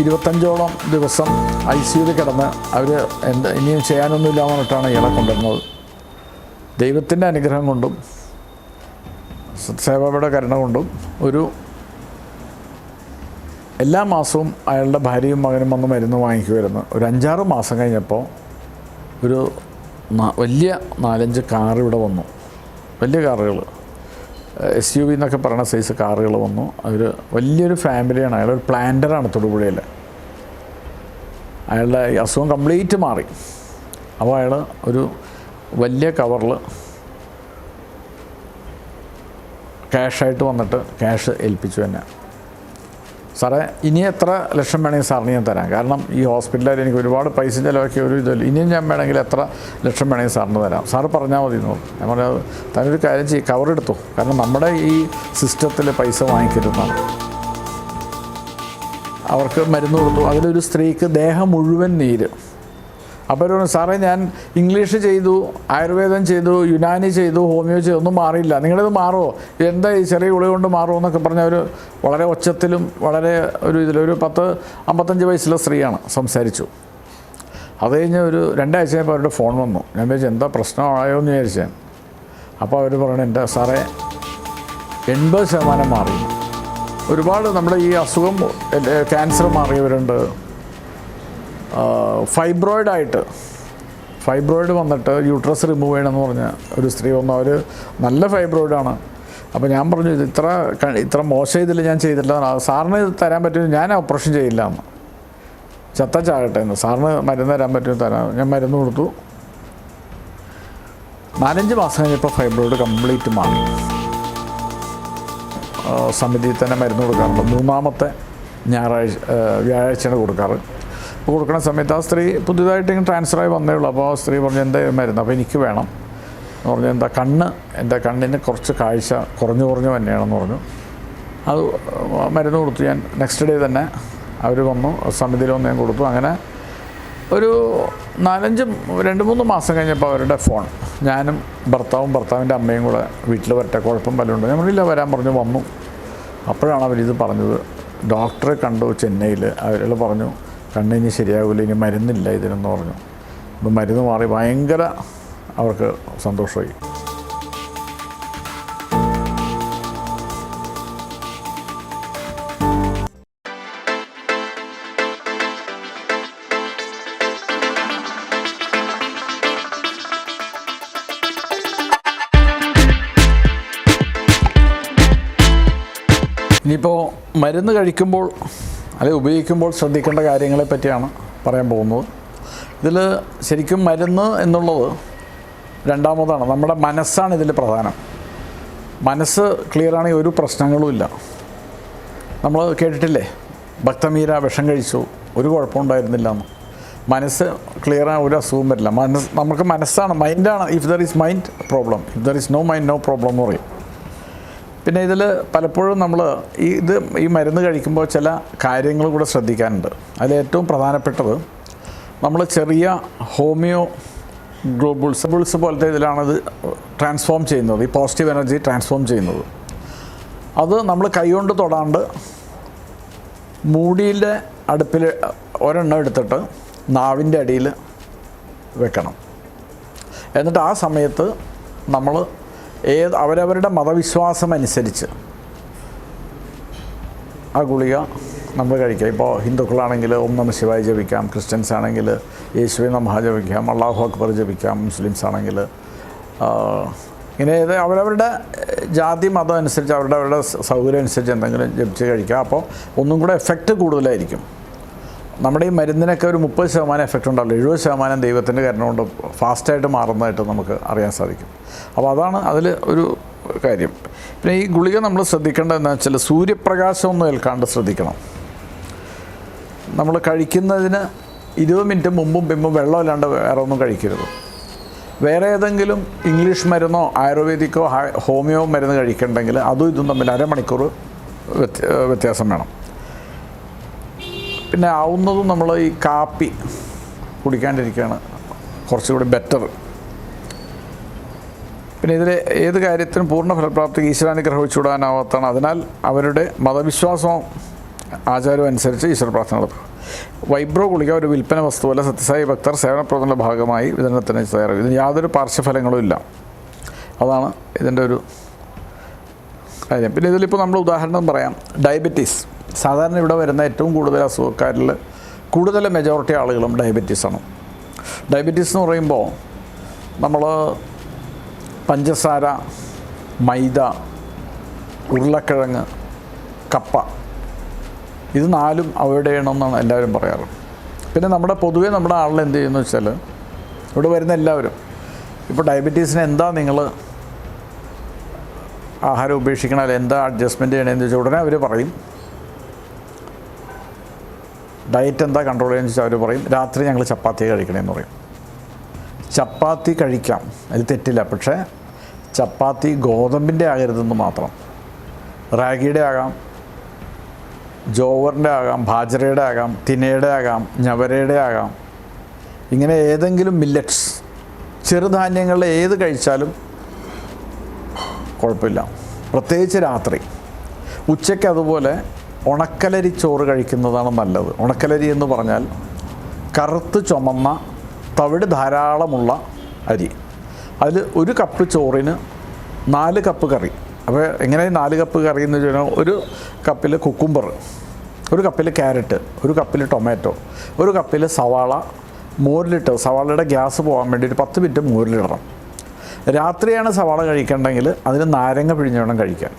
ഇരുപത്തഞ്ചോളം ദിവസം ഐ സിയുയിൽ കിടന്ന് അവർ എന്താ ഇനിയും ചെയ്യാനൊന്നുമില്ല പറഞ്ഞിട്ടാണ് ഇയാളെ കൊണ്ടുവരുന്നത് ദൈവത്തിന്റെ അനുഗ്രഹം കൊണ്ടും സേവയുടെ കരുണ കൊണ്ടും ഒരു എല്ലാ മാസവും അയാളുടെ ഭാര്യയും മകനും വന്ന് മരുന്ന് വാങ്ങിക്കുമായിരുന്നു. ഒരു അഞ്ചാറ് മാസം കഴിഞ്ഞപ്പോൾ ഒരു വലിയ നാലഞ്ച് കാർ ഇവിടെ വന്നു. വലിയ കാറുകൾ. എസ് യു വി എന്നൊക്കെ പറയുന്ന സൈസ് കാറുകൾ വന്നു. അവർ വലിയൊരു ഫാമിലിയാണ് അയാൾ ഒരു പ്ലാന്ററാണ് തൊടുപുഴയിൽ അയാളുടെ അസുഖം കംപ്ലീറ്റ് മാറി. അപ്പോൾ അയാൾ ഒരു വലിയ കവറിൽ ക്യാഷായിട്ട് വന്നിട്ട് ക്യാഷ് ഏൽപ്പിച്ചു എന്നെ സാറേ ഇനി എത്ര ലക്ഷം വേണമെങ്കിൽ സാറിന് ഞാൻ തരാം. കാരണം ഈ ഹോസ്പിറ്റലിൽ എനിക്ക് ഒരുപാട് പൈസ ചിലവാക്കിയ ഒരു ഇതല്ല ഇനിയും ഞാൻ വേണമെങ്കിൽ എത്ര ലക്ഷം വേണമെങ്കിൽ സാറിന് തരാം. സാറ് പറഞ്ഞാൽ മതി എന്ന് പറഞ്ഞു ഞാൻ പറഞ്ഞത് തനൊരു കാര്യം ചെയ്യും കവർ എടുത്തു. കാരണം നമ്മുടെ ഈ സിസ്റ്റത്തിൽ പൈസ വാങ്ങിക്കരുതാണ് അവർക്ക് മരുന്ന് കൊടുത്തു. അതിലൊരു സ്ത്രീക്ക് ദേഹം മുഴുവൻ നീര്. അപ്പോൾ ഒരു സാറേ ഞാൻ ഇംഗ്ലീഷ് ചെയ്തു ആയുർവേദം ചെയ്തു യുനാനി ചെയ്തു ഹോമിയോ ചെയ്തു ഒന്നും മാറിയില്ല. നിങ്ങളിത് മാറുമോ എന്താ ഈ ചെറിയ ഗുളിക കൊണ്ട് മാറുമോ എന്നൊക്കെ പറഞ്ഞ ഒരു വളരെ ഒച്ചത്തിലും വളരെ ഒരു ഇതിലൊരു പത്ത് അമ്പത്തഞ്ച് വയസ്സുള്ള സ്ത്രീയാണ് സംസാരിച്ചു. അത് കഴിഞ്ഞ് ഒരു രണ്ടാഴ്ച കഴിഞ്ഞപ്പോൾ അവരുടെ ഫോൺ വന്നു. ഞാൻ വിചാരിച്ചു എന്താ പ്രശ്നമായോ എന്ന് വിചാരിച്ചേ. അപ്പോൾ അവർ പറഞ്ഞു എന്റെ സാറേ എൺപത് ശതമാനം മാറി. ഒരുപാട് നമ്മുടെ ഈ അസുഖം ക്യാൻസർ മാറിയവരുണ്ട്. ഫൈബ്രോയിഡ് ആയിട്ട് ഫൈബ്രോയിഡ് വന്നിട്ട് യൂട്രസ് റിമൂവ് ചെയ്യണമെന്ന് പറഞ്ഞ ഒരു സ്ത്രീ വന്നു. അവർ നല്ല ഫൈബ്രോയിഡാണ്. അപ്പോൾ ഞാൻ പറഞ്ഞു ഇത് ഇത്ര ഇത്ര മോശം ഇതിൽ ഞാൻ ചെയ്തില്ല സാറിന് ഇത് തരാൻ പറ്റുമെന്ന് ഞാൻ ഓപ്പറേഷൻ ചെയ്യില്ല എന്ന്. ചത്ത ചാകട്ടെ എന്ന്. സാറിന് മരുന്ന് തരാൻ പറ്റും തരാം. ഞാൻ മരുന്ന് കൊടുത്തു. നാലഞ്ച് മാസം കഴിഞ്ഞപ്പോൾ ഫൈബ്രോയിഡ് കംപ്ലീറ്റ് മാറി. സമിതിയിൽ തന്നെ മരുന്ന് കൊടുക്കാറുണ്ട്. മൂന്നാമത്തെ ഞായറാഴ്ച വ്യാഴാഴ്ചയാണ് കൊടുക്കാറ്. അപ്പോൾ കൊടുക്കുന്ന സമയത്ത് ആ സ്ത്രീ പുതിയതായിട്ട് ഇങ്ങനെ ട്രാൻസ്ഫറായി വന്നേ ഉള്ളൂ. അപ്പോൾ ആ സ്ത്രീ പറഞ്ഞു എന്താ മരുന്ന്? അപ്പോൾ എനിക്ക് വേണം. എന്ന് പറഞ്ഞു എന്താ കണ്ണ്? എന്റെ കണ്ണിന് കുറച്ച് കാഴ്ച കുറഞ്ഞു കുറഞ്ഞു തന്നെയാണെന്ന് പറഞ്ഞു. അത് മരുന്ന് കൊടുത്തു. ഞാൻ നെക്സ്റ്റ് ഡേ തന്നെ അവർ വന്നു സമിതിയിൽ വന്ന് ഞാൻ കൊടുത്തു. അങ്ങനെ ഒരു നാലഞ്ച് രണ്ട് മൂന്ന് മാസം കഴിഞ്ഞപ്പോൾ അവരുടെ ഫോൺ ഞാനും ഭർത്താവും ഭർത്താവിന്റെ അമ്മയും കൂടെ വീട്ടിൽ വരട്ടെ കുഴപ്പം ഞാൻ പറഞ്ഞില്ല വരാൻ പറഞ്ഞു വന്നു. അപ്പോഴാണ് അവരിത് പറഞ്ഞത്. ഡോക്ടറെ കണ്ടു ചെന്നൈയിൽ അവരോട് പറഞ്ഞു കണ്ണിനി ശരിയാകില്ല ഇനി മരുന്നില്ല ഇതിനെന്ന് പറഞ്ഞു. അപ്പോൾ മരുന്ന് മാറി ഭയങ്കര അവർക്ക് സന്തോഷമായി. ഇനിയിപ്പോൾ മരുന്ന് കഴിക്കുമ്പോൾ അല്ലെങ്കിൽ ഉപയോഗിക്കുമ്പോൾ ശ്രദ്ധിക്കേണ്ട കാര്യങ്ങളെ പറ്റിയാണ് പറയാൻ പോകുന്നത്. ഇതിൽ ശരിക്കും മരുന്ന് എന്നുള്ളത് രണ്ടാമതാണ്. നമ്മുടെ മനസ്സാണ് ഇതിൽ പ്രധാനം. മനസ്സ് ക്ലിയർ ആണെങ്കിൽ ഒരു പ്രശ്നങ്ങളുമില്ല നമ്മൾ കേട്ടിട്ടില്ലേ? ഭക്തമീര വിഷം കഴിച്ചു. ഒരു കുഴപ്പമുണ്ടായിരുന്നില്ല എന്ന്. മനസ്സ് ക്ലിയർ ആയ ഒരു അസുഖം വരില്ല. മനസ്സ് നമുക്ക് മനസ്സാണ് മൈൻഡാണ് if there is mind problem if there is no mind no problem എന്ന് പറയും. പിന്നെ ഇതിൽ പലപ്പോഴും നമ്മൾ ഈ ഇത് ഈ മരുന്ന് കഴിക്കുമ്പോൾ ചില കാര്യങ്ങൾ കൂടെ ശ്രദ്ധിക്കാനുണ്ട്. അതിലേറ്റവും പ്രധാനപ്പെട്ടത് നമ്മൾ ചെറിയ ഹോമിയോ ഗ്ലോബുൾസ് ബുൾസ് പോലത്തെ ഇതിലാണ് ഇത് ട്രാൻസ്ഫോം ചെയ്യുന്നത്. ഈ പോസിറ്റീവ് എനർജി ട്രാൻസ്ഫോം ചെയ്യുന്നത്. അത് നമ്മൾ കൈകൊണ്ട് തൊടാണ്ട് മൂടിയിലെ അടുപ്പിൽ ഒരെണ്ണം എടുത്തിട്ട് നാവിന്റെ അടിയിൽ വെക്കണം. എന്നിട്ട് ആ സമയത്ത് നമ്മൾ ഏത് അവരവരുടെ മതവിശ്വാസം അനുസരിച്ച് ആ ഗുളിക നമ്മൾ കഴിക്കാം. ഇപ്പോൾ ഹിന്ദുക്കളാണെങ്കിൽ ഓം നമ ശിവായ ജപിക്കാം ക്രിസ്ത്യൻസ് ആണെങ്കിൽ യേശുവെ നമഹ ജപിക്കാം അള്ളാഹു അക്ബർ ജപിക്കാം മുസ്ലിംസ് ആണെങ്കിൽ ഇങ്ങനെ ഇത് അവരവരുടെ ജാതി മതം അനുസരിച്ച് അവരുടെ അവരുടെ സൗകര്യം അനുസരിച്ച് എന്തെങ്കിലും ജപിച്ച് കഴിക്കാം. അപ്പോൾ ഒന്നും കൂടെ എഫക്റ്റ് കൂടുതലായിരിക്കും. നമ്മുടെ ഈ മരുന്നിനൊക്കെ ഒരു മുപ്പത് ശതമാനം എഫക്റ്റ് ഉണ്ടാവില്ല. എഴുപത് ശതമാനം ദൈവത്തിന്റെ കരുണ കൊണ്ട് ഫാസ്റ്റായിട്ട് മാറുന്നതായിട്ട് നമുക്ക് അറിയാൻ സാധിക്കും. അപ്പോൾ അതാണ് അതിൽ ഒരു കാര്യം. പിന്നെ ഈ ഗുളിക നമ്മൾ ശ്രദ്ധിക്കേണ്ടത് എന്താ വെച്ചാൽ സൂര്യപ്രകാശമൊന്നും ഏൽക്കാണ്ട് ശ്രദ്ധിക്കണം. നമ്മൾ കഴിക്കുന്നതിന് ഇരുപത് മിനിറ്റ് മുമ്പും പിമ്പും വെള്ളമില്ലാണ്ട് വേറെ ഒന്നും കഴിക്കരുത്. വേറെ ഏതെങ്കിലും ഇംഗ്ലീഷ് മരുന്നോ ആയുർവേദിക്കോ ഹോമിയോ മരുന്ന് കഴിക്കണ്ടെങ്കിൽ അതും ഇതും തമ്മിൽ അരമണിക്കൂർ വ്യത്യ- വ്യത്യാസം വേണം. പിന്നെ ആവുന്നതും നമ്മൾ ഈ കാപ്പി കുടിക്കാണ്ടിരിക്കുകയാണ് കുറച്ചുകൂടി ബെറ്റർ പിന്നെ ഇതിൽ ഏത് കാര്യത്തിനും പൂർണ ഫലപ്രാപ്തി ഈശ്വരാനുഗ്രഹം ഒഴിച്ചുവിടാനാവാത്തതാണ് അതിനാൽ അവരുടെ മതവിശ്വാസവും ആചാരവും അനുസരിച്ച് ഈശ്വര പ്രാർത്ഥന നടത്തും വൈബ്രോ ഗുളിക ഒരു വിൽപ്പന വസ്തുവല്ല. സത്യസായി ഭക്തർ സേവന പ്രവർത്തനങ്ങളുടെ ഭാഗമായി വിതരണത്തിന് തയ്യാറാകും. ഇതിന് യാതൊരു പാർശ്വഫലങ്ങളും ഇല്ല. അതാണ് ഇതിന്റെ ഒരു കാര്യം. പിന്നെ ഇതിലിപ്പോൾ നമ്മൾ ഉദാഹരണം പറയാം. ഡയബറ്റീസ്. സാധാരണ ഇവിടെ വരുന്ന ഏറ്റവും കൂടുതൽ അസുഖക്കാരിൽ കൂടുതൽ മെജോറിറ്റി ആളുകളും ഡയബറ്റീസാണ് ഡയബറ്റീസ് എന്ന് പറയുമ്പോൾ നമ്മൾ പഞ്ചസാര മൈദ ഉരുളക്കിഴങ്ങ് കപ്പ ഇത് നാലും അവോയ്ഡ് ചെയ്യണമെന്നാണ് എല്ലാവരും പറയാറ്. പിന്നെ നമ്മുടെ പൊതുവേ നമ്മുടെ ആളിൽ എന്ത് ചെയ്യുന്നു വെച്ചാൽ ഇവിടെ വരുന്ന എല്ലാവരും ഇപ്പോൾ ഡയബറ്റീസിന് എന്താ നിങ്ങൾ ആഹാരം ഉപേക്ഷിക്കണം അല്ലെങ്കിൽ എന്താ അഡ്ജസ്റ്റ്മെന്റ് ചെയ്യണമെന്ന് ചോദിച്ചാൽ ഉടനെ അവർ പറയും. ഡയറ്റ് എന്താ കൺട്രോൾ ചെയ്യുന്നത് ചോദിച്ചാൽ അവർ പറയും രാത്രി ഞങ്ങൾ ചപ്പാത്തി കഴിക്കണമെന്ന് പറയും. ചപ്പാത്തി കഴിക്കാം അത് തെറ്റില്ല. പക്ഷേ ചപ്പാത്തി ഗോതമ്പിന്റെ ആകരുതെന്ന് മാത്രം. റാഗിയുടെ ആകാം ജോവറിന്റെ ആകാം ബാജറയുടെ ആകാം തിനയുടെ ആകാം ഞവരയുടെ ആകാം. ഇങ്ങനെ ഏതെങ്കിലും മില്ലറ്റ്സ് ചെറുധാന്യങ്ങളിൽ ഏത് കഴിച്ചാലും കുഴപ്പമില്ല. പ്രത്യേകിച്ച് രാത്രി. ഉച്ചയ്ക്ക് അതുപോലെ ഉണക്കലരി ചോറ് കഴിക്കുന്നതാണ് നല്ലത്. ഉണക്കലരി എന്ന് പറഞ്ഞാൽ കറുത്ത് ചുമന്ന തവിട് ധാരാളമുള്ള അരി. അതിൽ ഒരു കപ്പ് ചോറിന് നാല് കപ്പ് കറി. അപ്പോൾ എങ്ങനെ നാല് കപ്പ് കറി എന്ന് വെച്ചാൽ ഒരു കപ്പിൽ കുക്കുംബർ ഒരു കപ്പിൽ ക്യാരറ്റ് ഒരു കപ്പിൽ ടൊമാറ്റോ ഒരു കപ്പിൽ സവാള മോരിലിട്ട് സവാളയുടെ ഗ്യാസ് പോകാൻ വേണ്ടി ഒരു പത്ത് മിനിറ്റ് മോരിലിടണം. രാത്രിയാണ് സവാള കഴിക്കേണ്ടെങ്കിൽ അതിന് നാരങ്ങ പിഴിഞ്ഞ് വേണം കഴിക്കാൻ.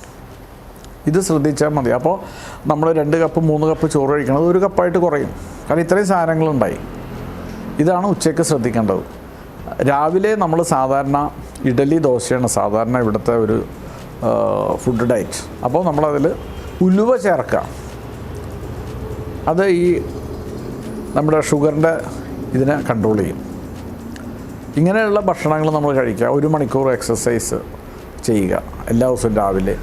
ഇത് ശ്രദ്ധിച്ചാൽ മതി. അപ്പോൾ നമ്മൾ രണ്ട് കപ്പ് മൂന്ന് കപ്പ് ചോറ് കഴിക്കണത് ഒരു കപ്പായിട്ട് കുറയും. കാരണം ഇത്രയും സാധനങ്ങളുണ്ടായി. ഇതാണ് ഉച്ചയ്ക്ക് ശ്രദ്ധിക്കേണ്ടത്. രാവിലെ നമ്മൾ സാധാരണ ഇഡലി ദോശയാണ് സാധാരണ ഇവിടുത്തെ ഒരു ഫുഡ് ഡയറ്റ് അപ്പോൾ നമ്മളതിൽ ഉലുവ ചേർക്കുക അത് ഈ നമ്മുടെ ഷുഗറിന്റെ ഇതിനെ കൺട്രോൾ ചെയ്യും. ഇങ്ങനെയുള്ള ഭക്ഷണങ്ങൾ നമ്മൾ കഴിക്കുക. ഒരു മണിക്കൂർ എക്സസൈസ് ചെയ്യുക. എല്ലാ ദിവസവും രാവിലെ.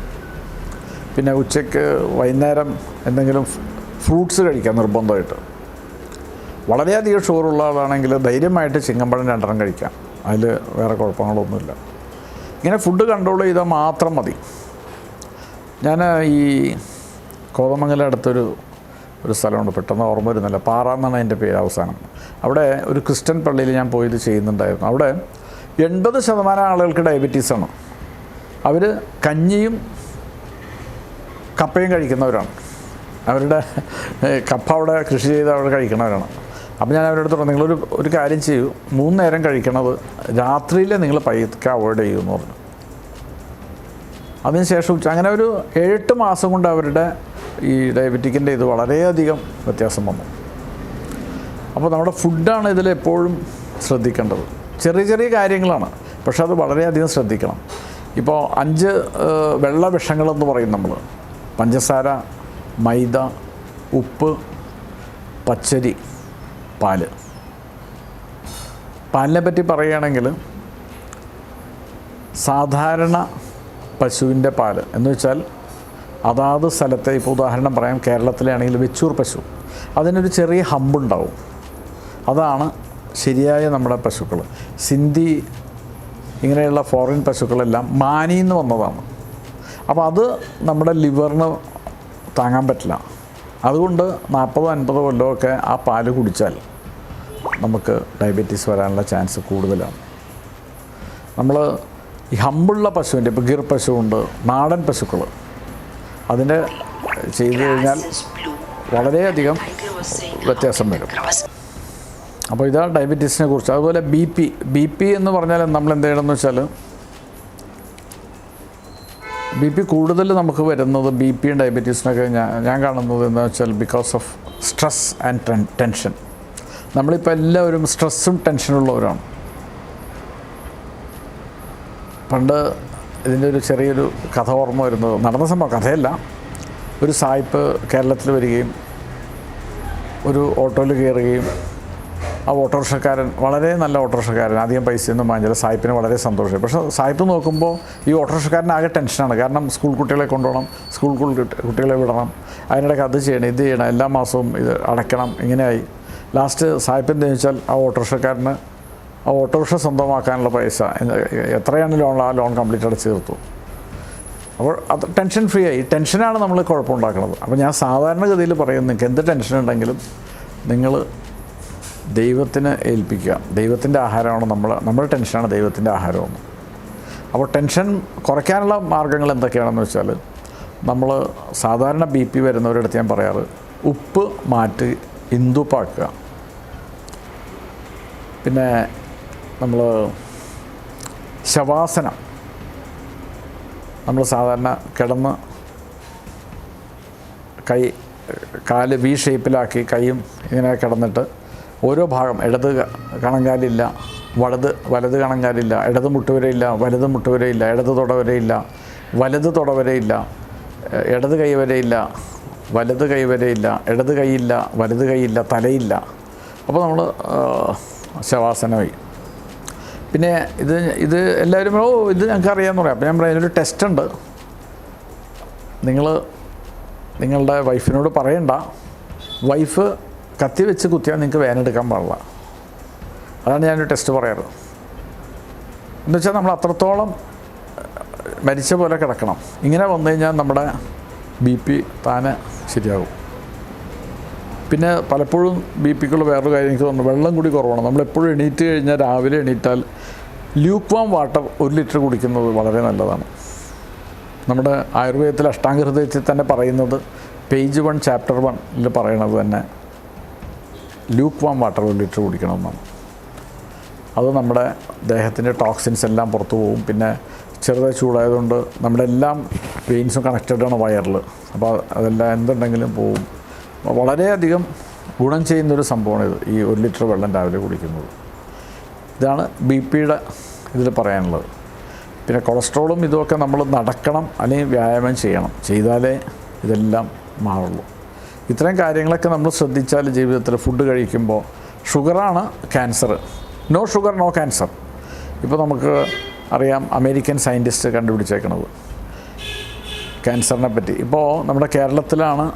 പിന്നെ ഉച്ചയ്ക്ക് വൈകുന്നേരം എന്തെങ്കിലും ഫ്രൂട്ട്സ് കഴിക്കാൻ നിർബന്ധമായിട്ട്. വളരെയധികം ഷുഗറുള്ള ആളാണെങ്കിൽ ധൈര്യമായിട്ട് ചിങ്ങമ്പഴം രണ്ടെണ്ണം കഴിക്കാം. അതിൽ വേറെ കുഴപ്പങ്ങളൊന്നുമില്ല. ഇങ്ങനെ ഫുഡ് കൺട്രോൾ ചെയ്താൽ മാത്രം മതി. ഞാൻ ഈ കോതമംഗലം അടുത്തൊരു ഒരു സ്ഥലമുണ്ട്. പെട്ടെന്ന് ഓർമ്മ വരുന്നില്ല. പാറ എന്നാണ് അതിന്റെ പേര് അവസാനം. അവിടെ ഒരു ക്രിസ്ത്യൻ പള്ളിയിൽ ഞാൻ പോയി ഇത് ചെയ്യുന്നുണ്ടായിരുന്നു. അവിടെ എൺപത് ശതമാനം ആളുകൾക്ക് ഡയബറ്റീസാണ് അവർ കഞ്ഞിയും കപ്പയും കഴിക്കുന്നവരാണ്. അവരുടെ കപ്പ അവിടെ കൃഷി ചെയ്ത് അവിടെ കഴിക്കുന്നവരാണ്. അപ്പം ഞാൻ അവരുടെ അടുത്ത് പറഞ്ഞു നിങ്ങളൊരു ഒരു കാര്യം ചെയ്യൂ. മൂന്ന് നേരം കഴിക്കണത് രാത്രിയിൽ നിങ്ങൾ പൈക്ക് അവോയ്ഡ് ചെയ്യുമെന്ന് പറഞ്ഞു. അതിനുശേഷം അങ്ങനെ ഒരു ഏഴെട്ട് മാസം കൊണ്ട് അവരുടെ ഈ ഡയബറ്റിക്കിന്റെ ഇത് വളരെയധികം വ്യത്യാസം വന്നു. അപ്പോൾ നമ്മുടെ ഫുഡാണ് ഇതിൽ എപ്പോഴും ശ്രദ്ധിക്കേണ്ടത്. ചെറിയ ചെറിയ കാര്യങ്ങളാണ് പക്ഷെ അത് വളരെയധികം ശ്രദ്ധിക്കണം. ഇപ്പോൾ അഞ്ച് വെള്ള വിഷങ്ങളെന്ന് പറയും നമ്മൾ. പഞ്ചസാര മൈദ ഉപ്പ് പച്ചരി പാൽ. പാലിനെ പറ്റി പറയുകയാണെങ്കിൽ സാധാരണ പശുവിന്റെ പാൽ എന്ന് വെച്ചാൽ അതാത് സ്ഥലത്തെ ഇപ്പോൾ ഉദാഹരണം പറയാം കേരളത്തിലെ ആണെങ്കിൽ വെച്ചൂർ പശു. അതിനൊരു ചെറിയ ഹമ്പുണ്ടാവും. അതാണ് ശരിയായ നമ്മുടെ പശുക്കൾ. സിന്ധി ഇങ്ങനെയുള്ള ഫോറിൻ പശുക്കളെല്ലാം മാനിന്ന് നിന്ന് വന്നതാണ്. അപ്പോൾ അത് നമ്മുടെ ലിവറിന് താങ്ങാൻ പറ്റില്ല. അതുകൊണ്ട് നാൽപ്പതോ അൻപതോ കൊല്ലമൊക്കെ ആ പാൽ കുടിച്ചാൽ നമുക്ക് ഡയബറ്റീസ് വരാനുള്ള ചാൻസ് കൂടുതലാണ്. നമ്മൾ ഈ ഹമ്പുള്ള പശുവിന്റെ ഇപ്പോൾ ഗിർ പശുവുണ്ട് നാടൻ പശുക്കൾ. അതിന്റെ ചെയ്തു കഴിഞ്ഞാൽ വളരെയധികം വ്യത്യാസം വരും. അപ്പോൾ ഇതാണ് ഡയബറ്റീസിനെ കുറിച്ച്. അതുപോലെ ബി പി ബി പി എന്ന് പറഞ്ഞാൽ നമ്മൾ എന്ത് ചെയ്യണമെന്ന് വെച്ചാൽ ബി പി കൂടുതൽ നമുക്ക് വരുന്നത് ബി പിയും ഡയബറ്റീസിനൊക്കെ ഞാൻ ഞാൻ കാണുന്നത് എന്ന് വെച്ചാൽ because of stress and tension നമ്മളിപ്പോൾ എല്ലാവരും സ്ട്രെസ്സും ടെൻഷനുള്ളവരാണ് പണ്ട് ഇതിന്റെ ഒരു ചെറിയൊരു കഥ ഓർമ്മ വരുന്നത്. നടന്ന സംഭവം കഥയല്ല. ഒരു സായിപ്പ് കേരളത്തിൽ വരികയും ഒരു ഓട്ടോയിൽ കയറുകയും ആ ഓട്ടോറിക്ഷക്കാരൻ വളരെ നല്ല ഓട്ടോറിക്ഷക്കാരൻ അധികം പൈസയൊന്നും വാങ്ങിച്ചില്ല സായിപ്പിന് വളരെ സന്തോഷമായി പക്ഷേ സായിപ്പ് നോക്കുമ്പോൾ ഈ ഓട്ടോറിക്ഷക്കാരൻ ആകെ ടെൻഷനാണ്. കാരണം സ്കൂൾ കുട്ടികളെ കൊണ്ടുപോകണം സ്കൂൾ കുട്ടി- കുട്ടികളെ വിടണം അതിനിടയ്ക്ക് അത് ചെയ്യണം ഇത് ചെയ്യണം എല്ലാ മാസവും ഇത് അടയ്ക്കണം ഇങ്ങനെയായി. ലാസ്റ്റ് സായിപ്പ് എന്ത് ചോദിച്ചാൽ ആ ഓട്ടോറിക്ഷക്കാരന് ആ ഓട്ടോറിക്ഷ സ്വന്തമാക്കാനുള്ള പൈസ എത്രയാണ് ലോൺ ആ ലോൺ കംപ്ലീറ്റ് അടച്ച് തീർത്തു. അപ്പോൾ അത് ടെൻഷൻ ഫ്രീ ആയി. ടെൻഷനാണ് നമ്മൾ കുഴപ്പമുണ്ടാക്കുന്നത്. അപ്പോൾ ഞാൻ സാധാരണഗതിയിൽ പറയും നിങ്ങൾക്ക് എന്ത് ടെൻഷൻ ഉണ്ടെങ്കിലും നിങ്ങൾ ദൈവത്തിന് ഏൽപ്പിക്കുക. ദൈവത്തിന്റെ ആഹാരമാണ് നമ്മൾ നമ്മുടെ ടെൻഷനാണ് ദൈവത്തിന്റെ ആഹാരമെന്ന് അപ്പോൾ ടെൻഷൻ കുറയ്ക്കാനുള്ള മാർഗങ്ങൾ എന്തൊക്കെയാണെന്ന് വെച്ചാൽ നമ്മൾ സാധാരണ ബി പി വരുന്നവരുടെ അടുത്ത് ഞാൻ പറയാറ് ഉപ്പ് മാറ്റി ഇന്ദുപ്പാക്കുക പിന്നെ നമ്മൾ ശവാസനം. നമ്മൾ സാധാരണ കിടന്ന് കൈ കാൽ വി ഷേപ്പിലാക്കി കൈയും ഇങ്ങനെ കിടന്നിട്ട് ഓരോ ഭാഗം ഇടത് കണങ്കാലില്ല വലത് വലത് കണങ്കാലില്ല ഇടത് മുട്ടുവരെയില്ല വലത് മുട്ടുവരെയില്ല ഇടത് തുടവരെയില്ല വലത് തുടവരെയില്ല ഇടത് കൈ വരെയില്ല വലത് കൈ വരെയില്ല ഇടത് കൈയില്ല വലത് കൈയില്ല തലയില്ല. അപ്പോൾ നമ്മൾ ശവാസനമായി. പിന്നെ ഇത് ഇത് എല്ലാവരും ഓ ഇത് ഞങ്ങൾക്ക് അറിയാമെന്ന് പറയാം. അപ്പോൾ ഞാൻ പറയാം ഇതിനൊരു ടെസ്റ്റ് ഉണ്ട് നിങ്ങൾ നിങ്ങളുടെ വൈഫിനോട് പറയണ്ട. വൈഫ് കത്തി വെച്ച് കുത്തിയാൽ നിങ്ങൾക്ക് വേനെടുക്കാൻ പാടില്ല. അതാണ് ഞാനൊരു ടെസ്റ്റ് പറയാറ്. എന്ന് വെച്ചാൽ നമ്മൾ അത്രത്തോളം മരിച്ച പോലെ കിടക്കണം. ഇങ്ങനെ വന്നു കഴിഞ്ഞാൽ നമ്മുടെ ബി പി താനെ ശരിയാകും. പിന്നെ പലപ്പോഴും ബി പിക്കുള്ള വേറൊരു കാര്യം എനിക്ക് തോന്നുന്നു വെള്ളം കൂടി കുറവാണ്. നമ്മളെപ്പോഴും എണീറ്റ് കഴിഞ്ഞാൽ രാവിലെ എണീറ്റാൽ ല്യൂക്വാം വാട്ടർ ഒരു ലിറ്റർ കുടിക്കുന്നത് വളരെ നല്ലതാണ്. നമ്മുടെ ആയുർവേദത്തിൽ അഷ്ടാംഗ ഹൃദയത്തിൽ തന്നെ പറയുന്നത് പേജ് വൺ ചാപ്റ്റർ വണ്ണിൽ പറയണത് തന്നെ. ലൂക്ക് വാം വാട്ടർ ഒരു ലിറ്റർ കുടിക്കണമെന്നാണ്. അത് നമ്മുടെ ദേഹത്തിന്റെ ടോക്സിൻസ് എല്ലാം പുറത്തു പോകും. പിന്നെ ചെറുതായി ചൂടായതുകൊണ്ട് നമ്മുടെ എല്ലാം വെയിൻസും കണക്റ്റഡ് ആണ് വയറിൽ. അപ്പോൾ അതെല്ലാം എന്തുണ്ടെങ്കിലും പോവും വളരെയധികം ഗുണം ചെയ്യുന്നൊരു ഇത്. ഈ ഒരു ലിറ്റർ വെള്ളം രാവിലെ കുടിക്കുന്നത്. ഇതാണ് ബി പിയുടെ ഇതിൽ പറയാനുള്ളത്. പിന്നെ കൊളസ്ട്രോളും ഇതുമൊക്കെ നമ്മൾ നടക്കണം അല്ലെങ്കിൽ വ്യായാമം ചെയ്യണം. ചെയ്താലേ ഇതെല്ലാം മാറുള്ളൂ. ഇത്തരം കാര്യങ്ങളൊക്കെ നമ്മൾ ശ്രദ്ധിച്ചാൽ ജീവിതത്തിൽ ഫുഡ് കഴിക്കുമ്പോൾ ഷുഗറാണ് cancer no sugar no cancer ഇപ്പോൾ നമുക്ക് അറിയാം അമേരിക്കൻ സയന്റിസ്റ്റ് കണ്ടുപിടിച്ചേക്കണത്. ക്യാൻസറിനെ പറ്റി. ഇപ്പോൾ നമ്മുടെ കേരളത്തിലാണ്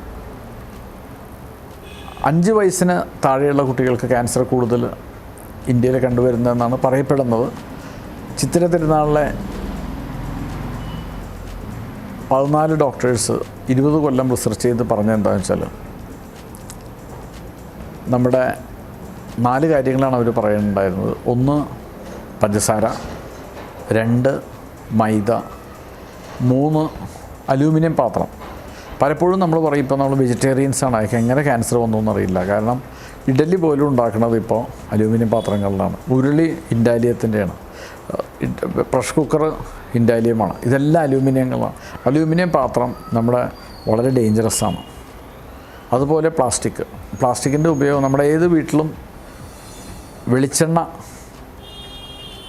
അഞ്ച് വയസ്സിന് താഴെയുള്ള കുട്ടികൾക്ക് ക്യാൻസർ കൂടുതൽ ഇന്ത്യയിൽ കണ്ടുവരുന്നതെന്നാണ് പറയപ്പെടുന്നത്. ചിത്തിര തിരുനാളിലെ പതിനാല് ഡോക്ടേഴ്സ് ഇരുപത് കൊല്ലം റിസർച്ച് ചെയ്ത് പറഞ്ഞ എന്താണെന്ന് വെച്ചാൽ നമ്മുടെ നാല് കാര്യങ്ങളാണ് അവർ പറയുന്നുണ്ടായിരുന്നത് ഒന്ന് പഞ്ചസാര. രണ്ട് മൈദ. മൂന്ന് അലൂമിനിയം പാത്രം. പലപ്പോഴും നമ്മൾ പറയും ഇപ്പോൾ നമ്മൾ വെജിറ്റേറിയൻസ് ആണ്. എങ്ങനെ ക്യാൻസർ വന്നു എന്നറിയില്ല. കാരണം ഇഡലി പോലും ഉണ്ടാക്കുന്നത് ഇപ്പോൾ അലൂമിനിയം പാത്രങ്ങളിലാണ്. ഉരുളി ഇൻഡാലിയത്തിന്റെയാണ്. Pressure cooker ഇൻഡാലിയമാണ്. ഇതെല്ലാം അലൂമിനിയങ്ങളാണ്. അലൂമിനിയം പാത്രം നമ്മുടെ വളരെ ഡേഞ്ചറസ് ആണ് അതുപോലെ പ്ലാസ്റ്റിക്. പ്ലാസ്റ്റിക്കിന്റെ ഉപയോഗം നമ്മുടെ ഏത് വീട്ടിലും വെളിച്ചെണ്ണ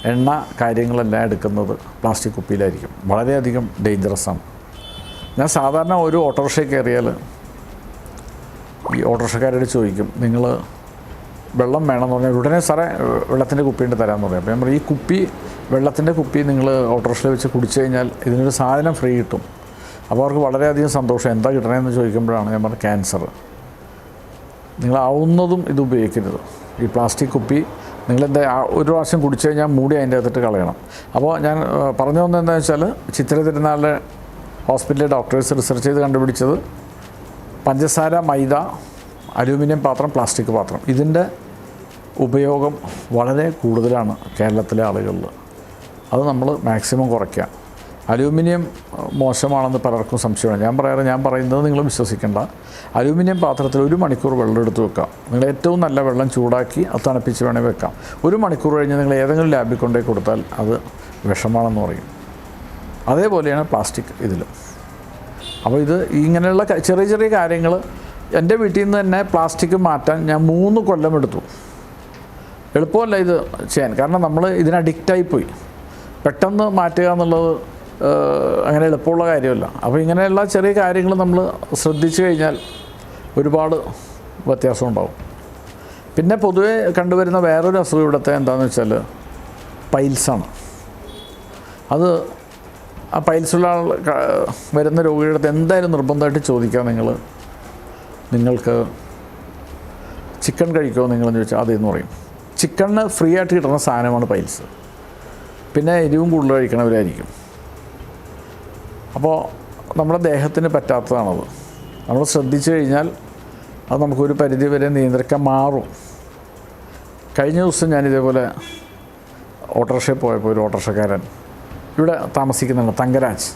എണ്ണ കാര്യങ്ങളെല്ലാം എടുക്കുന്നത് പ്ലാസ്റ്റിക് കുപ്പിയിലായിരിക്കും. വളരെയധികം ആണ് ഞാൻ സാധാരണ ഒരു ഓട്ടോറിക്ഷ കയറിയാൽ ഈ ഓട്ടോറിക്ഷക്കാരോട് ചോദിക്കും നിങ്ങൾ വെള്ളം വേണമെന്ന് പറഞ്ഞാൽ ഉടനെ സാറേ വെള്ളത്തിന്റെ കുപ്പിയുണ്ട് തരാമെന്ന് പറയും. അപ്പോൾ നമ്മൾ ഈ കുപ്പി വെള്ളത്തിന്റെ കുപ്പി നിങ്ങൾ ഓട്ടോറിക്ഷയിൽ വെച്ച് കുടിച്ചു കഴിഞ്ഞാൽ ഇതിനൊരു സാധനം ഫ്രീ കിട്ടും. അപ്പോൾ അവർക്ക് വളരെയധികം സന്തോഷം. എന്താ കിട്ടണമെന്ന് ചോദിക്കുമ്പോഴാണ് ഞാൻ പറഞ്ഞത് ക്യാൻസർ. നിങ്ങളാവുന്നതും ഇത് ഉപയോഗിക്കരുത്. ഈ പ്ലാസ്റ്റിക് കുപ്പി നിങ്ങളെന്താ ഒരു പ്രാവശ്യം കുടിച്ചു കഴിഞ്ഞാൽ മൂടി അതിന്റെ അകത്തിട്ട് കളയണം. അപ്പോൾ ഞാൻ പറഞ്ഞു വന്നത് എന്താണെന്ന് വെച്ചാൽ ചിത്ര തിരുനാളിലെ ഹോസ്പിറ്റലിലെ ഡോക്ടേഴ്സ് റിസർച്ച് ചെയ്ത് കണ്ടുപിടിച്ചത് പഞ്ചസാര മൈദ അലൂമിനിയം പാത്രം പ്ലാസ്റ്റിക് പാത്രം. ഇതിന്റെ ഉപയോഗം വളരെ കൂടുതലാണ് കേരളത്തിലെ ആളുകളിൽ. അത് നമ്മൾ മാക്സിമം കുറയ്ക്കുക. അലൂമിനിയം മോശമാണെന്ന് പലർക്കും സംശയമാണ്. ഞാൻ പറയാറ് ഞാൻ പറയുന്നത് നിങ്ങൾ വിശ്വസിക്കേണ്ട. അലൂമിനിയം പാത്രത്തിൽ ഒരു മണിക്കൂർ വെള്ളം എടുത്ത് വെക്കാം. നിങ്ങൾ ഏറ്റവും നല്ല വെള്ളം ചൂടാക്കി അത് തണുപ്പിച്ച് വേണേൽ വെക്കാം. ഒരു മണിക്കൂർ കഴിഞ്ഞ് നിങ്ങൾ ഏതെങ്കിലും ലാബിൽ കൊണ്ടുപോയി കൊടുത്താൽ അത് വിഷമാണെന്ന് പറയും. അതേപോലെയാണ് പ്ലാസ്റ്റിക് ഇതിൽ അപ്പോൾ ഇത് ഇങ്ങനെയുള്ള ചെറിയ ചെറിയ കാര്യങ്ങൾ എന്റെ വീട്ടിൽ നിന്ന് തന്നെ പ്ലാസ്റ്റിക് മാറ്റാൻ ഞാൻ മൂന്ന് കൊല്ലം എടുത്തു. എളുപ്പമല്ല ഇത് ചെയ്യാൻ. കാരണം നമ്മൾ ഇതിന് അഡിക്റ്റായി പോയി പെട്ടെന്ന് മാറ്റുക എന്നുള്ളത് അങ്ങനെ എളുപ്പമുള്ള കാര്യമല്ല. അപ്പോൾ ഇങ്ങനെയുള്ള ചെറിയ കാര്യങ്ങൾ നമ്മൾ ശ്രദ്ധിച്ചു കഴിഞ്ഞാൽ ഒരുപാട് വ്യത്യാസം ഉണ്ടാകും പിന്നെ പൊതുവേ കണ്ടുവരുന്ന വേറൊരു അസുഖം ഇവിടുത്തെ എന്താണെന്ന് വെച്ചാൽ പൈൽസാണ്. അത് ആ പൈൽസുള്ള ആൾ വരുന്ന രോഗിയുടെ അടുത്ത് എന്തായാലും നിർബന്ധമായിട്ട് ചോദിക്കുക നിങ്ങൾ നിങ്ങൾക്ക് ചിക്കൻ കഴിക്കുമോ നിങ്ങളെന്ന് ചോദിച്ചാൽ അതെന്ന് പറയും. ചിക്കണിന് ഫ്രീ ആയിട്ട് കിട്ടുന്ന സാധനമാണ് പൈൽസ്. പിന്നെ എരിവും കൂടുതൽ കഴിക്കണവരായിരിക്കും. അപ്പോൾ നമ്മുടെ ദേഹത്തിന് പറ്റാത്തതാണത്. നമ്മൾ ശ്രദ്ധിച്ചു കഴിഞ്ഞാൽ അത് നമുക്കൊരു പരിധി വരെ നിയന്ത്രിക്കാൻ മാറും. കഴിഞ്ഞ ദിവസം ഞാൻ ഇതേപോലെ ഓട്ടോറിക്ഷയിൽ പോയപ്പോൾ ഒരു ഓട്ടോറിക്ഷക്കാരൻ ഇവിടെ താമസിക്കുന്നുണ്ട് തങ്കരാജ്.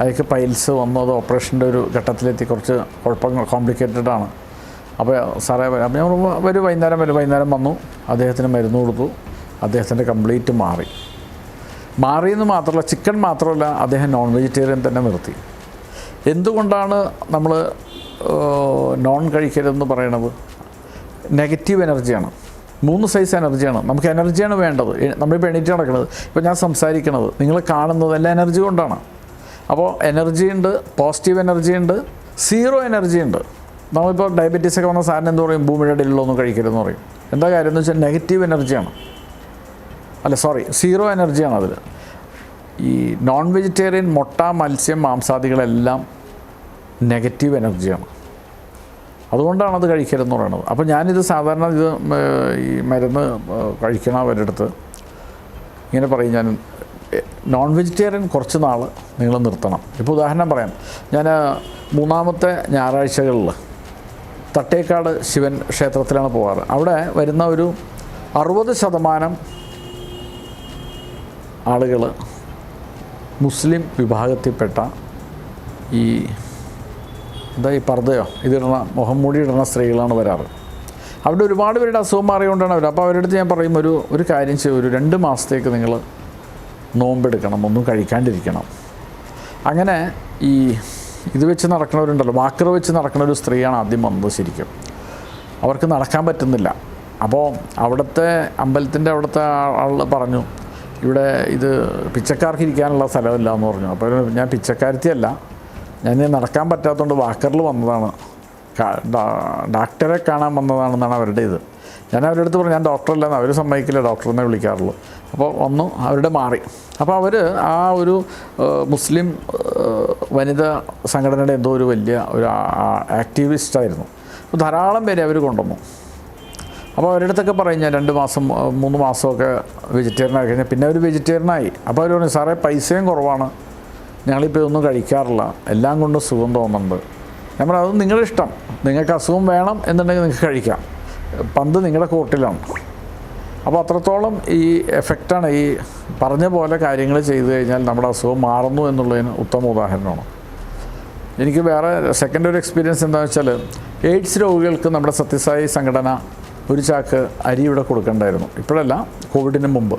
അയാൾക്ക് പൈൽസ് വന്നു അത് ഓപ്പറേഷന്റെ ഒരു ഘട്ടത്തിലെത്തി കുറച്ച് കുഴപ്പങ്ങൾ കോംപ്ലിക്കേറ്റഡ് ആണ്. അപ്പോൾ സാറേ അപ്പം പറഞ്ഞു, വരൂ വൈകുന്നേരം വരും. വൈകുന്നേരം വന്നു. അദ്ദേഹത്തിന് മരുന്ന് കൊടുത്തു. അദ്ദേഹത്തിന്റെ കംപ്ലീറ്റ് മാറി. മാറിയെന്ന് മാത്രമല്ല ചിക്കൻ മാത്രമല്ല അദ്ദേഹം നോൺ വെജിറ്റേറിയൻ തന്നെ നിർത്തി. എന്തുകൊണ്ടാണ് നമ്മൾ നോൺ കഴിക്കരുതെന്ന് പറയണത്? നെഗറ്റീവ് എനർജിയാണ് മൂന്ന് സൈസ് എനർജിയാണ് നമുക്ക് എനർജിയാണ് വേണ്ടത്. നമ്മളിപ്പോൾ എണീറ്റ് നടക്കുന്നത് ഇപ്പോൾ ഞാൻ സംസാരിക്കുന്നത് നിങ്ങൾ കാണുന്നത് എല്ലാം എനർജി കൊണ്ടാണ്. അപ്പോൾ എനർജി ഉണ്ട് പോസിറ്റീവ് എനർജി ഉണ്ട് സീറോ എനർജി ഉണ്ട്. നമ്മളിപ്പോൾ ഡയബറ്റീസ് ഒക്കെ വന്ന സാധനം എന്ത് പറയും? ഭൂമിയുടെ അടിയിലുള്ളതൊന്നും കഴിക്കരുതെന്ന് പറയും. എന്താ കാര്യം എന്ന് വെച്ചാൽ നെഗറ്റീവ് എനർജിയാണ് അല്ല സോറി സീറോ എനർജിയാണ് അതിൽ ഈ നോൺ വെജിറ്റേറിയൻ മുട്ട മത്സ്യം മാംസാദികളെല്ലാം നെഗറ്റീവ് എനർജിയാണ് അതുകൊണ്ടാണ് അത് കഴിക്കരുതെന്ന് പറയുന്നത് അപ്പോൾ ഞാനിത് സാധാരണ ഇത് ഈ മരുന്ന് അടുത്ത്. ഇങ്ങനെ പറയും ഞാൻ നോൺ വെജിറ്റേറിയൻ കുറച്ച് നാൾ നിങ്ങൾ നിർത്തണം. ഇപ്പോൾ ഉദാഹരണം പറയാം. ഞാൻ മൂന്നാമത്തെ ഞായറാഴ്ചകളിൽ തട്ടേക്കാട് ശിവൻ ക്ഷേത്രത്തിലാണ് പോകാറ് അവിടെ വരുന്ന ഒരു അറുപത് ശതമാനം ആളുകൾ മുസ്ലിം വിഭാഗത്തിൽപ്പെട്ട ഈ എന്താ ഈ പർദ്ദയോ ഇതിടുന്ന മുഖംമൂടി ഇടുന്ന സ്ത്രീകളാണ് വരാറ്. അവിടെ ഒരുപാട് പേരുടെ അസുഖം മാറിയുകൊണ്ടാണ് അവർ അപ്പോൾ അവരുടെ അടുത്ത് ഞാൻ പറയും ഒരു ഒരു കാര്യം ചെയ്യും ഒരു രണ്ട് മാസത്തേക്ക് നിങ്ങൾ നോമ്പെടുക്കണം ഒന്നും കഴിക്കാണ്ടിരിക്കണം. അങ്ങനെ ഈ ഇത് വെച്ച് നടക്കുന്നവരുണ്ടല്ലോ വാക്കർ വെച്ച് നടക്കുന്ന ഒരു സ്ത്രീയാണ് ആദ്യം വന്നത് ശരിക്കും. അവർക്ക് നടക്കാൻ പറ്റുന്നില്ല. അപ്പോൾ അവിടുത്തെ അമ്പലത്തിന്റെ അവിടുത്തെ ആൾ പറഞ്ഞു ഇവിടെ ഇത് പിച്ചക്കാർക്ക് ഇരിക്കാനുള്ള സ്ഥലമില്ല എന്ന് പറഞ്ഞു. അപ്പോൾ ഞാൻ പിച്ചക്കാരത്തിയല്ല ഞാൻ നടക്കാൻ പറ്റാത്തതുകൊണ്ട് വാക്കറിൽ വന്നതാണ്. ഡോക്ടറെ കാണാൻ വന്നതാണെന്നാണ് അവരുടെ ഇത്. ഞാൻ അവരുടെ അടുത്ത് പറഞ്ഞു ഞാൻ ഡോക്ടറല്ലെന്ന് അവർ സമ്മതിക്കില്ല ഡോക്ടറിനെ വിളിക്കാറുള്ളൂ. അപ്പോൾ വന്നു അവരുടെ മാറി. അപ്പോൾ അവർ ആ ഒരു മുസ്ലിം വനിത സംഘടനയുടെ എന്തോ ഒരു വലിയ ഒരു ആക്ടിവിസ്റ്റായിരുന്നു അപ്പോൾ ധാരാളം പേരെ അവർ കൊണ്ടുവന്നു. അപ്പോൾ അവരുടെ അടുത്തൊക്കെ പറയും ഞാൻ രണ്ട് മാസം മൂന്ന് മാസമൊക്കെ വെജിറ്റേറിയൻ ആയി കഴിഞ്ഞാൽ പിന്നെ അവർ വെജിറ്റേറിയനായി അപ്പോൾ അവർ പറഞ്ഞു സാറേ പൈസയും കുറവാണ്. ഞങ്ങളിപ്പോൾ ഒന്നും കഴിക്കാറില്ല. എല്ലാം കൊണ്ടും സുഖം തോന്നുന്നുണ്ട്. ഞാൻ പറഞ്ഞു അത് നിങ്ങളുടെ ഇഷ്ടം. നിങ്ങൾക്ക് അസുഖം വേണം എന്നുണ്ടെങ്കിൽ നിങ്ങൾക്ക് കഴിക്കാം. പന്ത് നിങ്ങളുടെ കോർട്ടിലാണ് അപ്പോൾ അത്രത്തോളം ഈ എഫക്റ്റാണ് ഈ പറഞ്ഞ പോലെ കാര്യങ്ങൾ ചെയ്തു കഴിഞ്ഞാൽ നമ്മുടെ അസുഖം മാറുന്നു എന്നുള്ളതിന് ഉത്തമ ഉദാഹരണമാണ്. എനിക്ക് വേറെ സെക്കൻഡ് ഒരു എക്സ്പീരിയൻസ് എന്താണെന്ന് വെച്ചാൽ എയ്ഡ്സ് രോഗികൾക്ക് നമ്മുടെ സത്യസായി സംഘടന ഒരു ചാക്ക് അരി ഇവിടെ കൊടുക്കേണ്ടായിരുന്നു. ഇപ്പോഴല്ല കോവിഡിന് മുമ്പ്.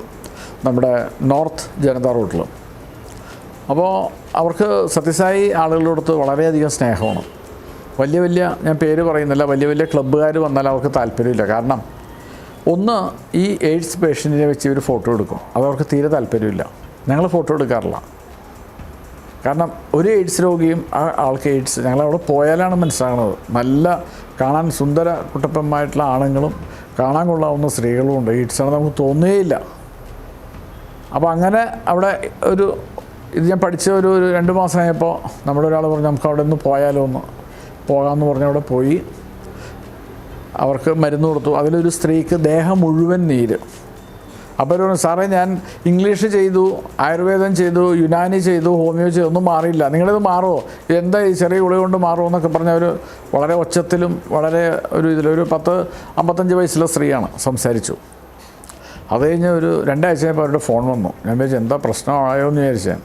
നമ്മുടെ നോർത്ത് ജനതാ റൂട്ടിൽ അപ്പോൾ അവർക്ക് സത്യസായി ആളുകളോടത്ത് വളരെയധികം സ്നേഹമാണ്. വലിയ വലിയ ഞാൻ പേര് പറയുന്നില്ല വലിയ വലിയ ക്ലബ്ബുകാർ വന്നാൽ അവർക്ക് താല്പര്യമില്ല. കാരണം ഒന്ന് ഈ എയ്ഡ്സ് പേഷ്യന്റിനെ വെച്ച് ഇവർ ഫോട്ടോ എടുക്കും. അതവർക്ക് തീരെ താല്പര്യമില്ല. ഞങ്ങൾ ഫോട്ടോ എടുക്കാറില്ല. കാരണം ഒരു എയ്ഡ്സ് രോഗിയും ആ ആൾക്ക് എയ്ഡ്സ് ഞങ്ങളവിടെ പോയാലാണ് മനസ്സിലാകുന്നത്. നല്ല കാണാൻ സുന്ദര കുട്ടപ്പന്മായിട്ടുള്ള ആണുങ്ങളും കാണാൻ കൊള്ളാവുന്ന സ്ത്രീകളും ഉണ്ട്. എയ്ഡ്സ് ആണെന്ന് നമുക്ക് തോന്നുകയില്ല. അപ്പോൾ അങ്ങനെ അവിടെ ഒരു ഇത് ഞാൻ പഠിച്ച ഒരു ഒരു രണ്ട് മാസം ആയപ്പോൾ നമ്മുടെ ഒരാൾ പറഞ്ഞു നമുക്ക് അവിടെ നിന്ന് പോയാലോ ഒന്ന് പോകാമെന്ന് പറഞ്ഞ് അവിടെ പോയി. അവർക്ക് മരുന്ന് കൊടുത്തു. അതിലൊരു സ്ത്രീക്ക് ദേഹം മുഴുവൻ നീര്. അപ്പോൾ പറഞ്ഞു സാറേ ഞാൻ ഇംഗ്ലീഷ് ചെയ്തു ആയുർവേദം ചെയ്തു യുനാനി ചെയ്തു ഹോമിയോ ചെയ്തു ഒന്നും മാറിയില്ല. നിങ്ങളിത് മാറുമോ എന്താ ഈ ചെറിയ ഗുളിക കൊണ്ട് മാറുമോ എന്നൊക്കെ പറഞ്ഞ ഒരു വളരെ ഒച്ചത്തിലും വളരെ ഒരു ഇതിലൊരു പത്ത് അമ്പത്തഞ്ച് വയസ്സുള്ള സ്ത്രീയാണ് സംസാരിച്ചു. അത് കഴിഞ്ഞ് ഒരു രണ്ടാഴ്ച കഴിഞ്ഞപ്പോൾ അവരുടെ ഫോൺ വന്നു. ഞാൻ വിചാരിച്ചു എന്താ പ്രശ്നമായോ എന്ന് വിചാരിച്ചു ഞാൻ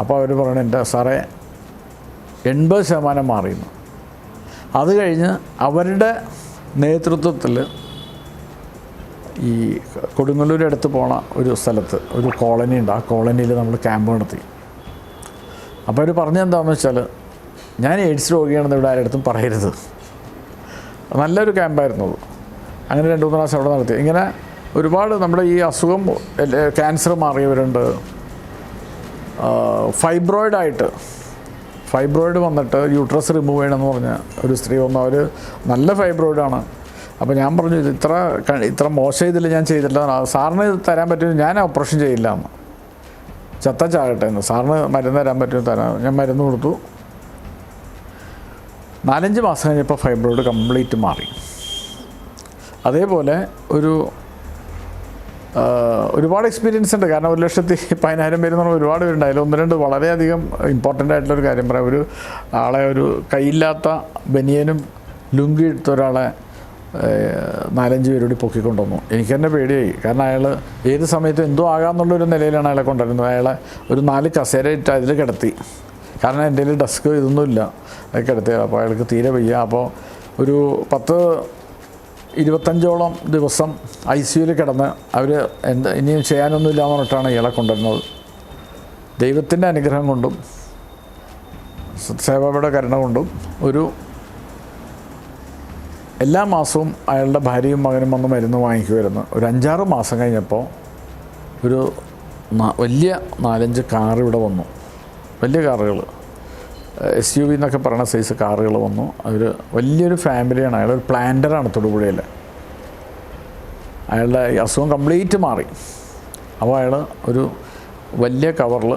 അപ്പോൾ അവർ പറയണ എന്റെ സാറേ എൺപത് ശതമാനം മാറിയെന്ന് അത് കഴിഞ്ഞ് അവരുടെ നേതൃത്വത്തിൽ ഈ കൊടുങ്ങല്ലൂർ അടുത്ത് പോണ ഒരു സ്ഥലത്ത് ഒരു കോളനി ഉണ്ട്. ആ കോളനിയിൽ നമ്മൾ ക്യാമ്പ് നടത്തി. അപ്പോൾ അവർ പറഞ്ഞെന്താണെന്ന് വെച്ചാൽ ഞാൻ എയ്ഡ്സ് രോഗിയാണെന്ന് ഇവിടെ ആരുടെ അടുത്തും പറയരുത്. നല്ലൊരു ക്യാമ്പായിരുന്നു അത്. അങ്ങനെ രണ്ട് മൂന്ന് പ്രാവശ്യം അവിടെ നടത്തി. ഇങ്ങനെ ഒരുപാട് നമ്മുടെ ഈ അസുഖം ക്യാൻസർ മാറിയവരുണ്ട്. ഫൈബ്രോയിഡായിട്ട്. ഫൈബ്രോയിഡ് വന്നിട്ട് യൂട്രസ് റിമൂവ് ചെയ്യണമെന്ന് പറഞ്ഞ ഒരു സ്ത്രീ വന്നു. അവർ നല്ല ഫൈബ്രോയിഡാണ്. അപ്പോൾ ഞാൻ പറഞ്ഞു ഇത് ഇത്ര ഇത്ര മോശം ഇതിൽ ഞാൻ ചെയ്തില്ല സാറിന് ഇത് തരാൻ പറ്റുമോ ഞാൻ ഓപ്പറേഷൻ ചെയ്യില്ല എന്ന്. ചത്ത ചാകട്ടെ എന്ന്. സാറിന് മരുന്ന് തരാൻ പറ്റുമോ തരാം. ഞാൻ മരുന്ന് കൊടുത്തു. നാലഞ്ച് മാസം കഴിഞ്ഞപ്പോൾ ഫൈബ്രോയിഡ് കംപ്ലീറ്റ് മാറി. അതേപോലെ ഒരു ഒരുപാട് എക്സ്പീരിയൻസ് ഉണ്ട്. കാരണം ഒരു ലക്ഷത്തി പതിനായിരം പേര് നമ്മൾ ഒരുപാട് പേരുണ്ട്. അതിൽ ഒന്ന് രണ്ട് വളരെയധികം ഇമ്പോർട്ടന്റ് ആയിട്ടുള്ളൊരു കാര്യം പറയാം. ഒരു ആളെ ഒരു കൈയില്ലാത്ത ബനിയനും ലുങ്കി എടുത്ത ഒരാളെ നാലഞ്ച് പേരോട് പൊക്കിക്കൊണ്ടുവന്നു എനിക്ക് തന്നെ പേടിയായി. കാരണം അയാൾ ഏത് സമയത്തും എന്തോ ആകാമെന്നുള്ളൊരു നിലയിലാണ് അയാളെ കൊണ്ടുവരുന്നത്. അയാളെ ഒരു നാല് കസേര ഇട്ട് അതിൽ കിടത്തി. കാരണം എന്റെ ഡെസ്ക് ഇതൊന്നുമില്ല. അത് കിടത്തി. അപ്പോൾ അയാൾക്ക് തീരെ വയ്യ. അപ്പോൾ ഒരു പത്ത് ഇരുപത്തഞ്ചോളം ദിവസം ഐ സിയുയിൽ കിടന്ന് അവർ എന്ത് ഇനിയും ചെയ്യാനൊന്നുമില്ല എന്ന് പറഞ്ഞിട്ടാണ് ഇയാളെ കൊണ്ടുവരുന്നത്. ദൈവത്തിന്റെ അനുഗ്രഹം കൊണ്ടും സേവയുടെ കരുണ കൊണ്ടും ഒരു എല്ലാ മാസവും അയാളുടെ ഭാര്യയും മകനും വന്ന് മരുന്ന് വാങ്ങിക്കുമായിരുന്നു ഒരു അഞ്ചാറ് മാസം കഴിഞ്ഞപ്പോൾ ഒരു വലിയ നാലഞ്ച് കാർ ഇവിടെ വന്നു. വലിയ കാറുകൾ എസ് യു വി എന്നൊക്കെ പറയുന്ന സൈസ് കാറുകൾ വന്നു. അവർ വലിയൊരു ഫാമിലിയാണ്. അയാൾ ഒരു പ്ലാന്ററാണ് തൊടുപുഴയിൽ അയാളുടെ അസുഖം കംപ്ലീറ്റ് മാറി. അപ്പോൾ അയാൾ ഒരു വലിയ കവറിൽ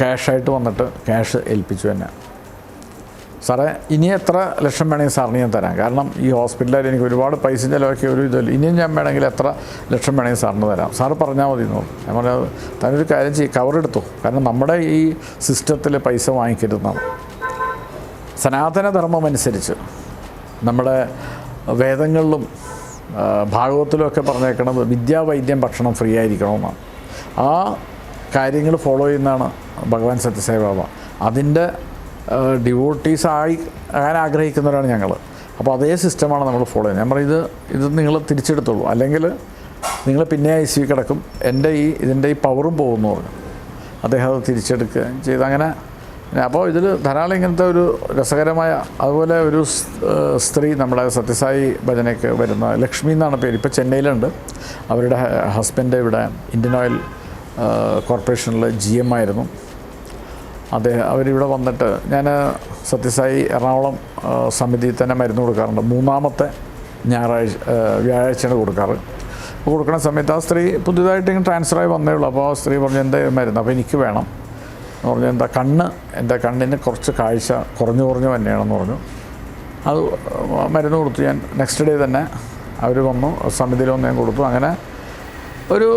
ക്യാഷായിട്ട് വന്നിട്ട് ക്യാഷ് ഏൽപ്പിച്ചു തന്നെ. സാറേ ഇനി എത്ര ലക്ഷം വേണമെങ്കിൽ സാറിന് ഞാൻ തരാം. കാരണം ഈ ഹോസ്പിറ്റലിൽ എനിക്ക് ഒരുപാട് പൈസ ചിലവാക്കിയ ഒരു ഇതല്ല ഇനിയും ഞാൻ വേണമെങ്കിൽ എത്ര ലക്ഷം വേണമെങ്കിൽ സാറിന് തരാം. സാറ് പറഞ്ഞാൽ മതി എന്ന് ഞാൻ പറഞ്ഞത് തന്നൊരു കാര്യം ചെയ്യും കവർ എടുത്തു. കാരണം നമ്മുടെ ഈ സിസ്റ്റത്തിൽ പൈസ വാങ്ങിക്കരുതെന്നാണ്. സനാതനധർമ്മം അനുസരിച്ച് നമ്മുടെ വേദങ്ങളിലും ഭാഗവത്തിലുമൊക്കെ പറഞ്ഞേക്കണത് വിദ്യാ വിദ്യാവൈദ്യം ഭക്ഷണം ഫ്രീ ആയിരിക്കണമെന്നാണ്. ആ കാര്യങ്ങൾ ഫോളോ ചെയ്യുന്നതാണ് ഭഗവാൻ സത്യസായി ബാബ. അതിന്റെ ഡിവോട്ടീസ് ആയി ആകാൻ ആഗ്രഹിക്കുന്നവരാണ് ഞങ്ങൾ അപ്പോൾ അതേ സിസ്റ്റമാണ് നമ്മൾ ഫോളോ ചെയ്യുന്നത്. ഞാൻ പറയും ഇത് ഇത് നിങ്ങൾ തിരിച്ചെടുത്തോളൂ. അല്ലെങ്കിൽ നിങ്ങൾ പിന്നെ ഐ സി കിടക്കും. എന്റെ ഈ ഇതിന്റെ ഈ പവറും പോകുന്നു പറഞ്ഞു. അദ്ദേഹം അത് തിരിച്ചെടുക്കുകയും ചെയ്ത്. അങ്ങനെ അപ്പോൾ ഇതിൽ ധാരാളം ഇങ്ങനത്തെ ഒരു രസകരമായ അതുപോലെ ഒരു സ്ത്രീ നമ്മുടെ സത്യസായി ഭജനയ്ക്ക് വരുന്ന ലക്ഷ്മി എന്നാണ് പേര്. ഇപ്പോൾ ചെന്നൈയിലുണ്ട്. അവരുടെ ഹസ്ബൻഡ് ഇവിടെ ഇന്ത്യൻ ഓയിൽ കോർപ്പറേഷനിലെ ജി എം ആയിരുന്നു. അദ്ദേഹം അവരിവിടെ വന്നിട്ട് ഞാൻ സത്യസായി എറണാകുളം സമിതിയിൽ തന്നെ മരുന്ന് കൊടുക്കാറുണ്ട്. മൂന്നാമത്തെ ഞായറാഴ്ച വ്യാഴാഴ്ചയാണ് കൊടുക്കാറ്. അപ്പോൾ കൊടുക്കുന്ന സമയത്ത് ആ സ്ത്രീ പുതിയതായിട്ട് ഇങ്ങനെ ട്രാൻസ്ഫറായി വന്നേ ഉള്ളൂ. അപ്പോൾ ആ സ്ത്രീ പറഞ്ഞു എന്താ മരുന്ന്? അപ്പോൾ എനിക്ക് വേണം. എന്ന് പറഞ്ഞു എന്താ കണ്ണ്? എന്റെ കണ്ണിന് കുറച്ച് കാഴ്ച കുറഞ്ഞു കുറഞ്ഞു തന്നെയാണെന്ന് പറഞ്ഞു. അത് മരുന്ന് കൊടുത്തു. ഞാൻ നെക്സ്റ്റ് ഡേ തന്നെ അവർ വന്നു സമിതിയിൽ വന്ന് ഞാൻ കൊടുത്തു. അങ്ങനെ ഒരു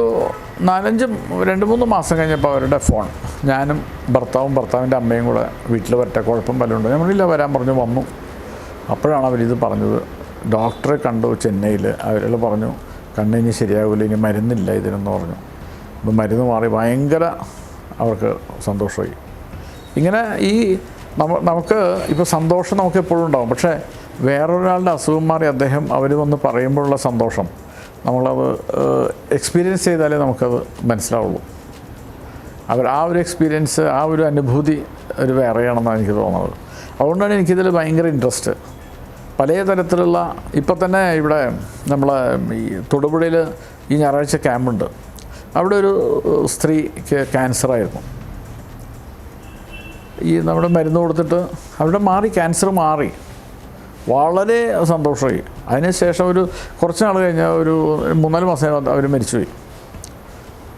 നാലഞ്ച് രണ്ട് മൂന്ന് മാസം കഴിഞ്ഞപ്പോൾ അവരുടെ ഫോൺ ഞാനും ഭർത്താവും ഭർത്താവിന്റെ അമ്മയും കൂടെ വീട്ടിൽ വരട്ടെ കുഴപ്പം വല്ലതുണ്ട് ഇല്ല വരാൻ പറഞ്ഞു വന്നു. അപ്പോഴാണ് അവരിത് പറഞ്ഞത്. ഡോക്ടറെ കണ്ടു ചെന്നൈയിൽ. അവരെല്ലാം പറഞ്ഞു കണ്ണിനി ശരിയാകില്ല ഇനി മരുന്നില്ല ഇതിനെന്ന് പറഞ്ഞു. അപ്പോൾ മരുന്ന് മാറി ഭയങ്കര അവർക്ക് സന്തോഷമായി. ഇങ്ങനെ ഈ നമുക്ക് ഇപ്പോൾ സന്തോഷം നമുക്ക് എപ്പോഴും ഉണ്ടാകും പക്ഷേ വേറൊരാളുടെ അസുഖം മാറി അദ്ദേഹം അവർ വന്ന് പറയുമ്പോഴുള്ള സന്തോഷം നമ്മളത് എക്സ്പീരിയൻസ് ചെയ്താലേ നമുക്കത് മനസ്സിലാവുള്ളൂ. അവർ ആ ഒരു എക്സ്പീരിയൻസ് ആ ഒരു അനുഭൂതി ഒരു വേറെയാണെന്നാണ് എനിക്ക് തോന്നുന്നത്. അതുകൊണ്ടാണ് എനിക്കിതിൽ ഭയങ്കര ഇൻട്രസ്റ്റ് പല തരത്തിലുള്ള ഇപ്പം തന്നെ ഇവിടെ നമ്മളെ ഈ തൊടുപുഴയിൽ ഈ ഞായറാഴ്ച ക്യാമ്പുണ്ട് അവിടെ ഒരു സ്ത്രീക്ക് ക്യാൻസറായിരുന്നു ഈ നമ്മുടെ മരുന്ന് കൊടുത്തിട്ട് അവിടെ മാറി ക്യാൻസർ മാറി. വളരെ സന്തോഷമായി. അതിനുശേഷം ഒരു കുറച്ച് നാൾ കഴിഞ്ഞാൽ ഒരു മൂന്നാൽ മാസം അവർ മരിച്ചുപോയി.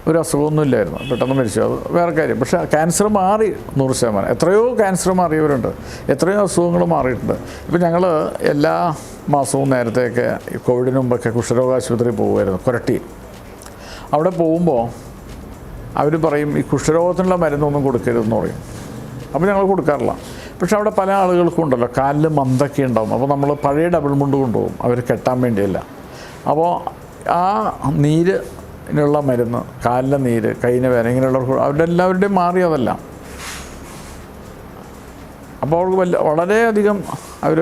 ഒരു അസുഖമൊന്നുമില്ലായിരുന്നു. പെട്ടെന്ന് മരിച്ചു. അത് വേറെ കാര്യം. പക്ഷേ ക്യാൻസർ മാറി നൂറ് ശതമാനം. എത്രയോ ക്യാൻസർ മാറിയവരുണ്ട്. എത്രയോ അസുഖങ്ങൾ മാറിയിട്ടുണ്ട്. ഇപ്പം ഞങ്ങൾ എല്ലാ മാസവും നേരത്തെയൊക്കെ കോവിഡിന് മുമ്പൊക്കെ കുഷ്ഠരോഗ പോകുമായിരുന്നു കുരട്ടി. അവിടെ പോകുമ്പോൾ അവർ പറയും ഈ കുഷ്ഠരോഗത്തിനുള്ള മരുന്നൊന്നും കൊടുക്കരുതെന്ന് പറയും. അപ്പോൾ ഞങ്ങൾ കൊടുക്കാറില്ല. പക്ഷേ അവിടെ പല ആളുകൾക്കും ഉണ്ടല്ലോ കാലിൽ മന്തൊക്കെ ഉണ്ടാവും. അപ്പോൾ നമ്മൾ പഴയ ഡബിൾ മുണ്ട് കൊണ്ടുപോകും. അവർ കെട്ടാൻ വേണ്ടിയല്ല. അപ്പോൾ ആ നീരിനുള്ള മരുന്ന് കാലിലെ നീര് കൈയിന് വേദന ഇങ്ങനെയുള്ളവർക്ക് അവരുടെ എല്ലാവരുടെയും മാറി അതെല്ലാം. അപ്പോൾ അവർക്ക് വല്ല വളരെയധികം അവർ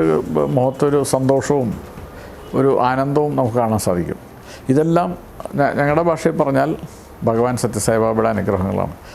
മുഖത്തൊരു സന്തോഷവും ഒരു ആനന്ദവും നമുക്ക് കാണാൻ സാധിക്കും. ഇതെല്ലാം ഞങ്ങളുടെ ഭാഷയിൽ പറഞ്ഞാൽ ഭഗവാൻ സത്യസായിബാബയുടെ അനുഗ്രഹങ്ങളാണ്.